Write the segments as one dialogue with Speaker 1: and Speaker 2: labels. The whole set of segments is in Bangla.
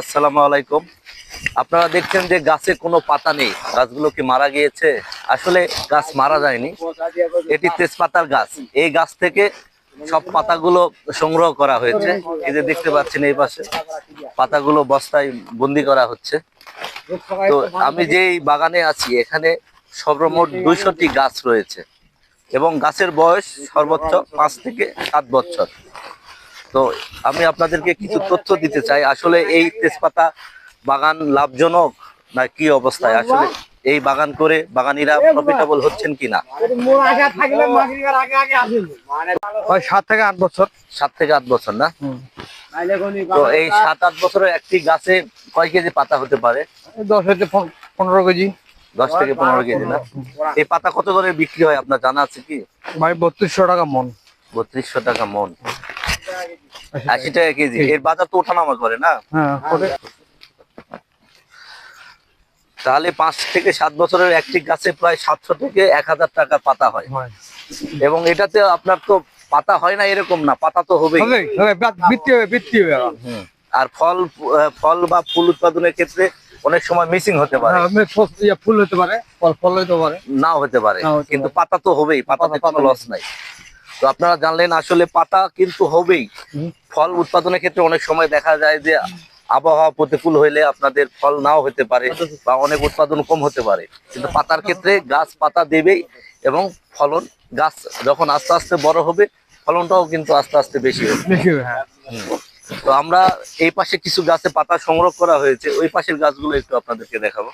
Speaker 1: আসসালামু আলাইকুম। আপনারা দেখছেন যে গাছে কোনো পাতা নেই। গাছগুলো কি মারা গিয়েছে? আসলে গাছ মারা যায়নি। এটি তেজপাতার গাছ। এই গাছ থেকে সব পাতাগুলো সংগ্রহ করা হয়েছে। এই যে দেখতে পাচ্ছেন এই পাশে, পাতাগুলো বস্তায় বন্দি করা হচ্ছে। তো আমি যেই বাগানে আছি, এখানে সর্বমোট দুইশোটি গাছ রয়েছে। এবং গাছের বয়স সর্বোচ্চ পাঁচ থেকে সাত বছর। তো আমি আপনাদেরকে কিছু তথ্য দিতে চাই। আসলে এই তেজপাতা বাগান লাভজনক না কি অবস্থায়? আসলে এই বাগান করে বাগানিরা প্রফিটেবল হচ্ছেন কিনা?
Speaker 2: ওই সাত থেকে আট বছর।
Speaker 1: সাত থেকে আট বছর না? তো এই সাত আট বছরের একটি গাছে কয় কেজি পাতা হতে পারে?
Speaker 2: দশ হচ্ছে পন- পনেরো কেজি।
Speaker 1: দশ থেকে পনেরো কেজি না? এই পাতা কত করে বিক্রি হয় আপনার জানা আছে কি?
Speaker 2: ভাই বত্রিশশো টাকা মন।
Speaker 1: বত্রিশশো টাকা মন। আশি টাকা কেজি এর বাজার তো ওঠানামা করে না?
Speaker 2: হ্যাঁ
Speaker 1: তাহলে পাঁচ থেকে সাত বছরের একটি গাছে প্রায় সাতশো থেকে এক হাজার টাকা পাতা হয়। এবং এটাতে আপনার তো পাতা হয় না এরকম না পাতা তো হবেই।
Speaker 2: হবে।
Speaker 1: আর ফল ফল বা ফুল উৎপাদনের ক্ষেত্রে অনেক সময় মিসিং হতে পারে।
Speaker 2: হ্যাঁ, ফল- হতে পারে ফল ফল হতে পারে।
Speaker 1: নাও হতে পারে কিন্তু পাতা তো হবেই পাতাতে
Speaker 2: পাতা-
Speaker 1: কোনো লস নাই। তো আপনারা জানলেন আসলে পাতা কিন্তু হবেই। ফল উৎপাদনের ক্ষেত্রে অনেক সময় দেখা যায় যে আবহাওয়া প্রতিকূল হইলে আপনাদের ফল নাও হতে পারে বা অনেক উৎপাদন কম হতে পারে। কিন্তু পাতার ক্ষেত্রে গাছ পাতা দেবেই এবং ফলন গাছ যখন আস্তে আস্তে বড় হবে ফলনটাও কিন্তু আস্তে আস্তে বেশি হবে।
Speaker 2: হ্যাঁ।
Speaker 1: তো আমরা এই পাশে কিছু গাছে পাতা সংগ্রহ করা হয়েছে ওই পাশের গাছগুলো একটু আপনাদেরকে দেখাবো।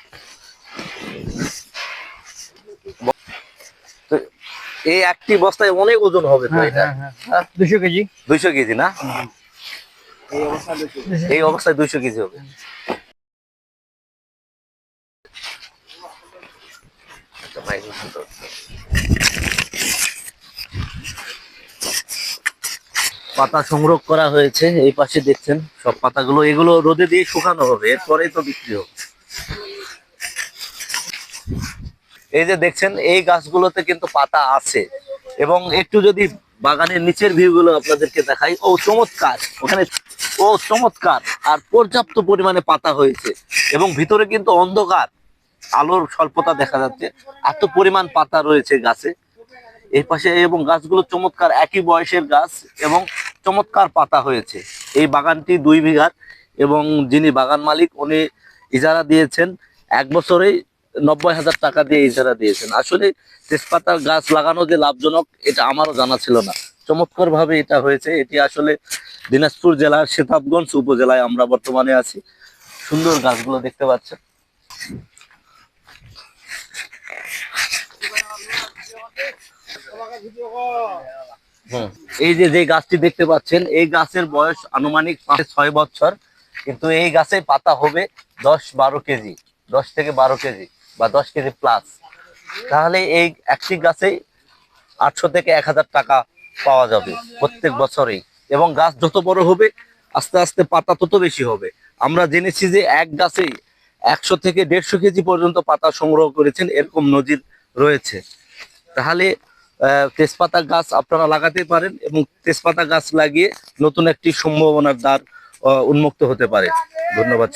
Speaker 1: এই একটি বস্তায় অনেক ওজন হবে তো
Speaker 2: হ্যাঁ,
Speaker 1: এটা?
Speaker 2: হ্যাঁ, হ্যাঁ। দুশো কেজি?
Speaker 1: দুইশো কেজি না? এই অবস্থায় দুইশো কেজি। হবে। পাতা সংগ্রহ করা হয়েছে এই পাশে দেখছেন সব পাতাগুলো। এগুলো রোদে দিয়ে শুকানো হবে এরপরেই তো বিক্রি হবে। এই যে দেখছেন, এই গাছগুলোতে কিন্তু পাতা আছে। এবং একটু যদি বাগানের নিচের ভিউ গুলো আপনাদেরকে দেখাই, ও চমৎকার। ওখানে ও চমৎকার। আর পর্যাপ্ত পরিমাণে পাতা হয়েছে। এবং ভিতরে কিন্তু অন্ধকার। আলোর স্বল্পতা দেখা যাচ্ছে। এত পরিমাণ পাতা রয়েছে গাছে। এই পাশে এবং গাছগুলো চমৎকার, একই বয়সের গাছ এবং চমৎকার পাতা হয়েছে। এই বাগানটি দুই বিঘার এবং যিনি বাগান মালিক, উনি ইজারা দিয়েছেন। এক বছরেই নব্বই হাজার টাকা দিয়ে ইজারা দিয়েছেন। আসলে তেজপাতার গাছ লাগানো যে লাভজনক, এটা আমারও জানা ছিল না। চমৎকার ভাবে এটা হয়েছে। এটি আসলে দিনাজপুর জেলার সেতাবগঞ্জ উপজেলায় আমরা বর্তমানে আছি। সুন্দর গাছগুলো দেখতে পাচ্ছেন। এই যে যে গাছটি দেখতে পাচ্ছেন, এই গাছের বয়স আনুমানিক পাঁচ ছয় বছর। কিন্তু এই গাছে পাতা হবে দশ বারো কেজি, দশ থেকে বারো কেজি। বা দশ কেজি প্লাস তাহলে এই একটি গাছেই আটশো থেকে এক হাজার টাকা পাওয়া যাবে প্রত্যেক বছরেই। এবং গাছ যত বড় হবে, আস্তে আস্তে পাতা তত বেশি হবে। আমরা জেনেছি যে এক গাছেই একশো থেকে দেড়শো কেজি পর্যন্ত পাতা সংগ্রহ করেছেন, এরকম নজির রয়েছে। তাহলে তেজপাতা গাছ আপনারা লাগাতে পারেন এবং তেজপাতা গাছ লাগিয়ে নতুন একটি সম্ভাবনার দ্বার উন্মুক্ত হতে পারে। ধন্যবাদ।